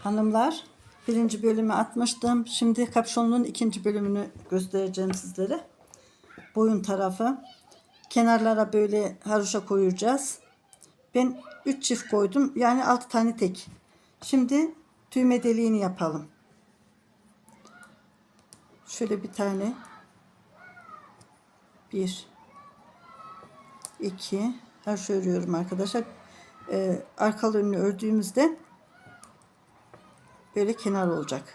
Hanımlar birinci bölümü atmıştım. Şimdi kapşonluğun ikinci bölümünü göstereceğim sizlere. Boyun tarafı. Kenarlara böyle haroşa koyacağız. Ben 3 çift koydum. Yani 6 tane tek. Şimdi düğme deliğini yapalım. Şöyle bir tane. 1 2 haroşa örüyorum arkadaşlar. Ee, arkalı önünü ördüğümüzde böyle kenar olacak.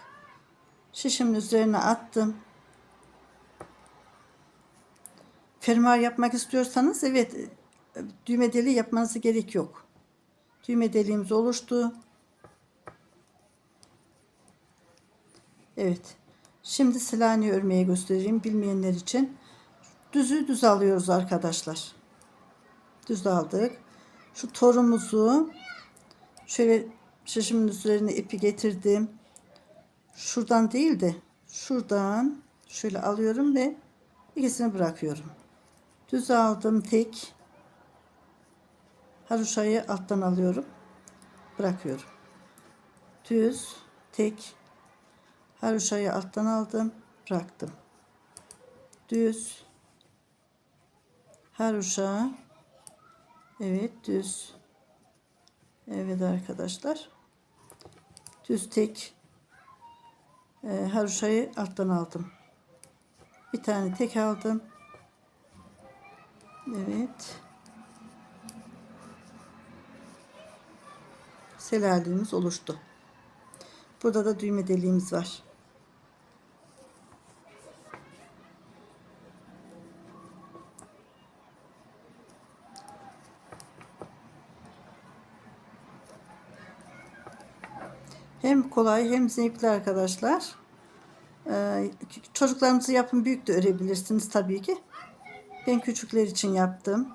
Şişimin üzerine attım. Fermuar yapmak istiyorsanız evet düğme deliği yapmanıza gerek yok. Düğme deliğimiz oluştu. Evet. Şimdi silahını örmeye göstereyim bilmeyenler için. Düzü düz alıyoruz arkadaşlar. Düz aldık. Şu torumuzu şöyle şişimin üzerine ipi getirdim. Şuradan değil de şuradan şöyle alıyorum ve ikisini bırakıyorum. Düz aldım tek. Haroşayı alttan alıyorum. Bırakıyorum. Düz tek. Haroşayı alttan aldım. Bıraktım. Düz. Haroşa. Evet düz. Evet arkadaşlar. Düz tek e, haroşayı alttan aldım. Bir tane tek aldım. Evet. Selalimiz oluştu. Burada da düğme deliğimiz var. Hem kolay hem zevkli arkadaşlar. Ee, çocuklarımızı yapın büyük de örebilirsiniz tabii ki. Ben küçükler için yaptım.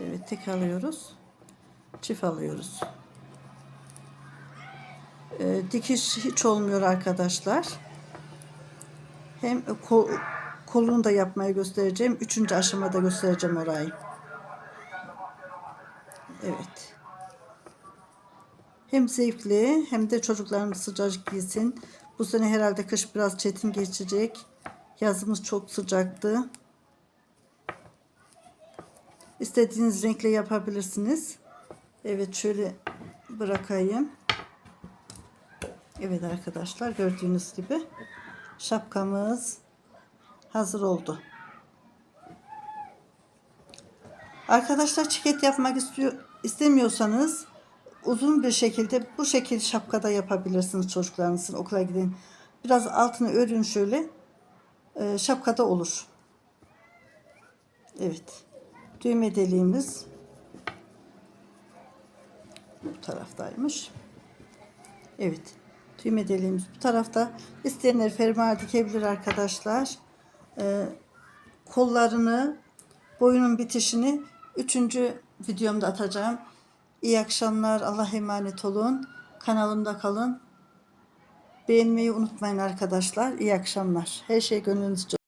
Evet tek alıyoruz. Çift alıyoruz. Ee, dikiş hiç olmuyor arkadaşlar. Hem kol, kolunu da yapmayı göstereceğim. Üçüncü aşamada göstereceğim orayı. Evet. Hem zevkli hem de çocuklarımız sıcacık giysin. Bu sene herhalde kış biraz çetin geçecek. Yazımız çok sıcaktı. İstediğiniz renkle yapabilirsiniz. Evet şöyle bırakayım. Evet arkadaşlar gördüğünüz gibi şapkamız hazır oldu. Arkadaşlar çiket yapmak istiyor istemiyorsanız uzun bir şekilde bu şekilde şapkada yapabilirsiniz çocuklarınızın okula gidin. Biraz altını örün şöyle. E, şapkada olur. Evet. Düğme deliğimiz bu taraftaymış. Evet. Düğme deliğimiz bu tarafta. İsteyenler fermuar dikebilir arkadaşlar. Ee, kollarını, boyunun bitişini üçüncü videomda atacağım. İyi akşamlar. Allah emanet olun. Kanalımda kalın. Beğenmeyi unutmayın arkadaşlar. İyi akşamlar. Her şey gönlünüzce.